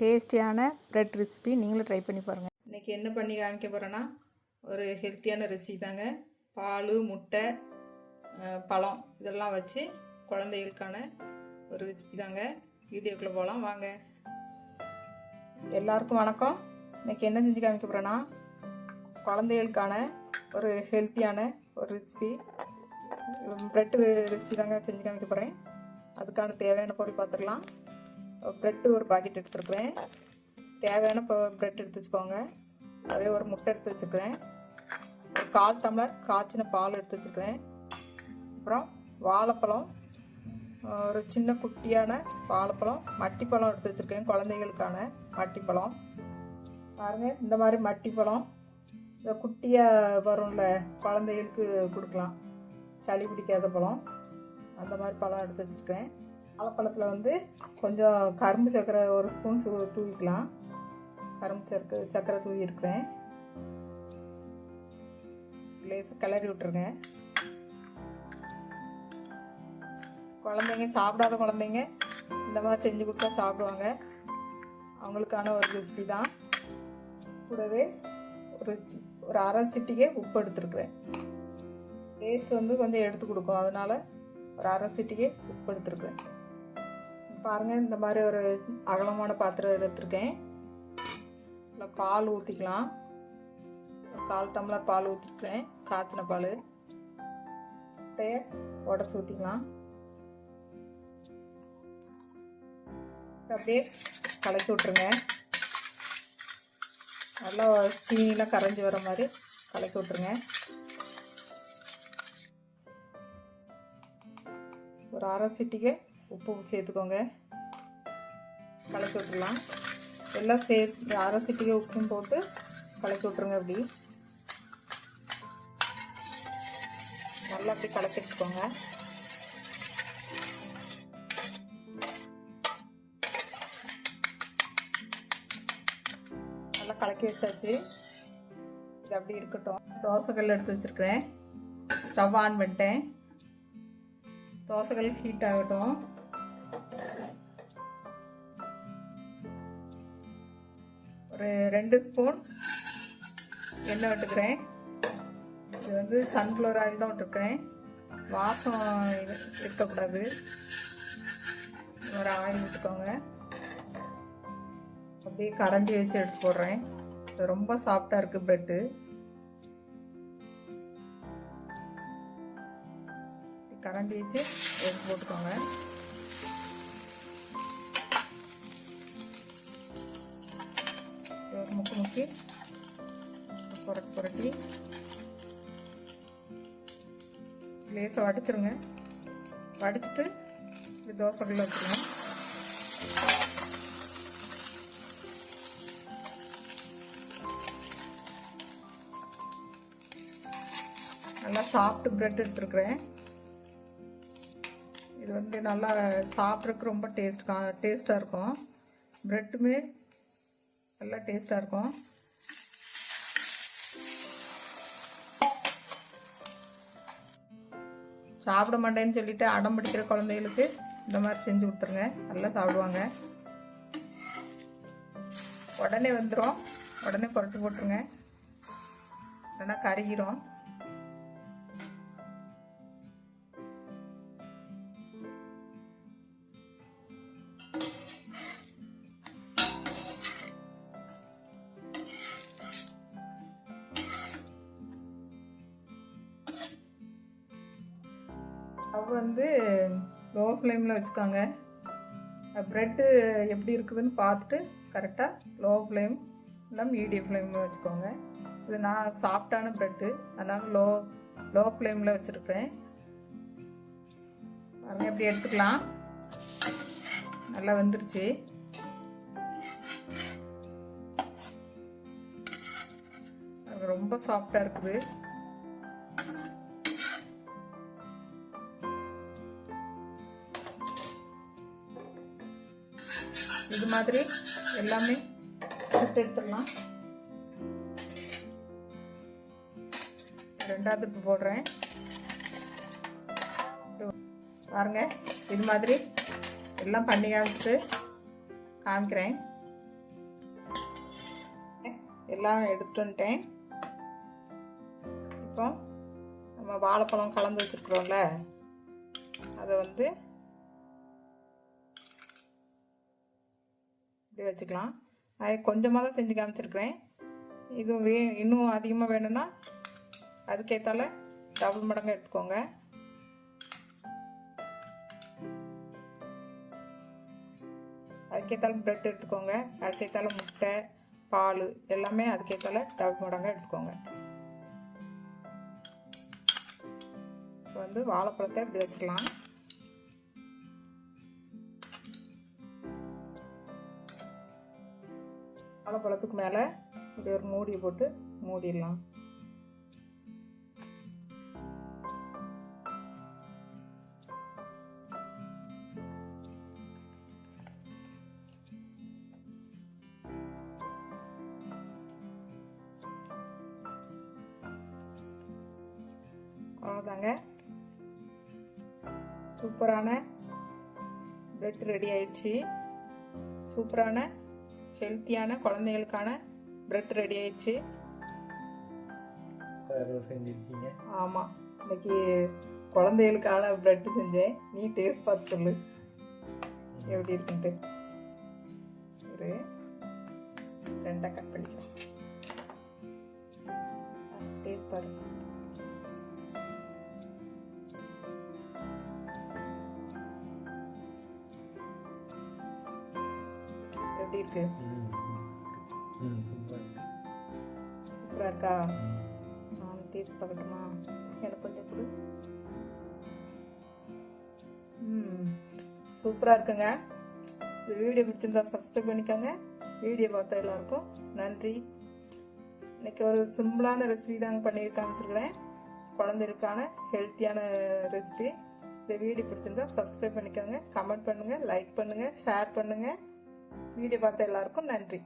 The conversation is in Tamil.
டேஸ்டியான ப்ரெட் ரெசிபி நீங்களும் ட்ரை பண்ணி பாருங்கள் இன்றைக்கி என்ன பண்ணி காமிக்க போகிறேன்னா ஒரு ஹெல்த்தியான ரெசிபி தாங்க. பால் முட்டை பழம் இதெல்லாம் வச்சு குழந்தைகளுக்கான ஒரு ரெசிபி தாங்க. வீடியோக்குள்ளே போகலாம் வாங்க. எல்லாருக்கும் வணக்கம். இன்றைக்கி என்ன செஞ்சு காமிக்க போகிறேன்னா குழந்தைகளுக்கான ஒரு ஹெல்த்தியான ஒரு ரெசிபி ப்ரெட் ரெசிபி தாங்க செஞ்சு காமிக்க போகிறேன் அதுக்கான தேவையான பொருள் பார்த்துக்கலாம் ப்ரெட்டு ஒரு பாக்கெட் எடுத்துருக்குறேன். தேவையான இப்போ ப்ரெட் எடுத்து வச்சுக்கோங்க. அதே ஒரு முட்டை எடுத்து வச்சுருக்கிறேன் ஒரு கால் டம்ளர் காய்ச்சின பால் எடுத்து வச்சுருக்கிறேன் அப்புறம் வாழைப்பழம் ஒரு சின்ன குட்டியான வாழைப்பழம் மட்டிப்பழம் எடுத்து வச்சுருக்கேன் குழந்தைகளுக்கான மட்டிப்பழம். பாருங்கள் இந்த மாதிரி மட்டிப்பழம் இந்த குட்டியாக வரும்ல குழந்தைகளுக்கு கொடுக்கலாம். சளி பிடிக்காத பழம் அந்த மாதிரி பழம் எடுத்து வச்சுருக்கேன். வாழைப்பழத்தில் வந்து கொஞ்சம் கரும்பு சர்க்கரை ஒரு ஸ்பூன் சூ தூவிக்கலாம். கரும்பு சர்க்கரை சர்க்கரை தூவி இருக்கிறேன் லேசாக கிளறி விட்டுருங்க. குழந்தைங்க சாப்பிடாத குழந்தைங்க இந்த மாதிரி செஞ்சு கொடுத்தா சாப்பிடுவாங்க. அவங்களுக்கான ஒரு ரெசிபி தான். கூடவே ஒரு ஒரு அரை சிட்டிக்கே உப்பு எடுத்துருக்குறேன். டேஸ்ட் வந்து கொஞ்சம் எடுத்து கொடுக்கும். அதனால ஒரு அரை சிட்டிக்கே உப்பு எடுத்துருக்குறேன். பாருங்கள் இந்த மாதிரி ஒரு அகலமான பாத்திரம் எடுத்திருக்கேன். இதில் பால் ஊற்றிக்கலாம் கால் டம்ளர் பால் ஊற்றிருக்கேன் காய்ச்சின பால். முட்டையை உடச்சி ஊற்றிக்கலாம் அப்படியே கலக்கி விட்ருங்க நல்லா சீனிலாம் கரைஞ்சி வர மாதிரி கலக்கி விட்ருங்க ஒரு அரை சிட்டிக்கு உப்பு சேர்த்துக்கோங்க கலக்கி விட்டுடலாம். எல்லாம் சேர்த்து அரை சிட்டிகை உப்பும் போட்டு கலக்கி விட்ருங்க அப்படி. நல்லா அப்படி கலக்கி வச்சுக்கோங்க நல்லா கலக்கி வச்சாச்சு. இது அப்படி இருக்கட்டும். தோசைக்கல் எடுத்து வச்சுருக்கிறேன். ஸ்டவ் ஆன் பண்ணிட்டேன். தோசைகள் ஹீட் ஆகட்டும். ஒரு ரெண்டு ஸ்பூன் எண்ணெய் விட்டுக்கிறேன். இது வந்து சன்ஃப்ளவர் ஆயில் தான் விட்டுருக்கேன். வாசம் இருக்கக்கூடாது. ஒரு ஆயில் விட்டுக்கோங்க. அப்படியே கரண்டி வச்சு எடுத்து போடுறேன். இது ரொம்ப சாஃப்டாக இருக்குது ப்ரெட்டு கரண்டி வச்சு எடுத்து போட்டுக்கோங்க. ஒரு புரட்டி புரட்டி லேசாக வடிச்சிருங்க வடிச்சிட்டு இது தோசைகளில் வச்சுருங்க நல்லா சாஃப்ட் பிரெட் எடுத்துருக்குறேன் இது வந்து நல்லா சாப்பிட்றதுக்கு ரொம்ப டேஸ்ட் டேஸ்ட்டாக இருக்கும். ப்ரெட்டுமே நல்லா டேஸ்ட்டாக இருக்கும். சாப்பிட மாட்டேன்னு சொல்லிட்டு அடம் பிடிக்கிற குழந்தைகளுக்கு இந்த மாதிரி செஞ்சு கொடுத்துருங்க. நல்லா சாப்பிடுவாங்க. உடனே வந்துடும் உடனே புரட்டு போட்டுருங்க. இல்லைன்னா கருகிரும். ஸ்டவ் வந்து லோ ஃப்ளேமில் வச்சுக்கோங்க ப்ரெட்டு எப்படி இருக்குதுன்னு பார்த்துட்டு கரெக்டாக லோ ஃப்ளேம் இல்லை மீடியம் ஃப்ளேமில் வச்சுக்கோங்க. இது நான் சாஃப்டான ப்ரெட்டு அதனால் லோ லோ ஃப்ளேமில் வச்சுருக்கேன். பாருங்க எப்படி எடுத்துக்கலாம். நல்லா வந்துருச்சு. ரொம்ப சாஃப்டாக இருக்குது. இது மாதிரி எல்லாமே சுட்டு எடுத்துடலாம். இப்போ போடுறேன். பாருங்க இது மாதிரி எல்லாம் பண்ணியாச்சு காமிக்கிறேன். எல்லாம் எடுத்துட்டு வந்துட்டேன். இப்போ நம்ம வாழைப்பழம் கலந்து வச்சுருக்குறோம்ல அதை வந்து இப்படி வச்சுக்கலாம்? அது கொஞ்சமாக தான் செஞ்சு காமிச்சிருக்கிறேன். இது வே இன்னும் அதிகமாக வேணும்னா அதுக்கேற்றால டபுள் மடங்கு எடுத்துக்கோங்க. அதுக்கேற்றால ப்ரெட் எடுத்துக்கோங்க. அதுக்கேற்றால முட்டை பால் எல்லாமே அதுக்கேற்றால டபுள் மடங்காக எடுத்துக்கோங்க. இப்போ வந்து வாழைப்பழத்தை இப்படி வச்சுக்கலாம். வாழைப்பழத்துக்கு மேலே இப்படி ஒரு மூடி போட்டு மூடிடலாம். அவ்வளோதாங்க சூப்பரான பிரெட் ரெடி ஆயிடுச்சு. சூப்பரான ஹெல்த்தியான குழந்தைகளுக்கான பிரெட் ரெடி ஆயிடுச்சு. செஞ்சுருக்கீங்க. ஆமாம் இன்னைக்கு குழந்தைகளுக்கான பிரெட் செஞ்சேன். நீ டேஸ்ட் பார்த்து சொல்லு. எப்படி இருக்குன்ட்டு. ஒரு ரெண்டாக கட் பண்ணிக்கலாம். டேஸ்ட் பாரு. எப்படி இருக்கு? சூப்பராக இருக்கா? நான் டேஸ்ட் பார்க்கட்டுமா? எனக்கு கொஞ்சம் கொடு. ம் சூப்பராக இருக்குங்க. இந்த வீடியோ பிடிச்சிருந்தா சப்ஸ்கிரைப் பண்ணிக்கோங்க. வீடியோ பார்த்த எல்லாருக்கும் நன்றி. இன்னைக்கு ஒரு சிம்பிளான ரெசிபி தாங்க பண்ணி காமிச்சிருக்கிறேன் குழந்தைகளுக்கான ஹெல்த்தியான ரெசிபி இந்த வீடியோ பிடிச்சிருந்தா சப்ஸ்கிரைப் பண்ணிக்கோங்க. கமெண்ட் பண்ணுங்கள் லைக் பண்ணுங்கள் ஷேர் பண்ணுங்கள் வீடியோ பார்த்த எல்லாருக்கும் நன்றி.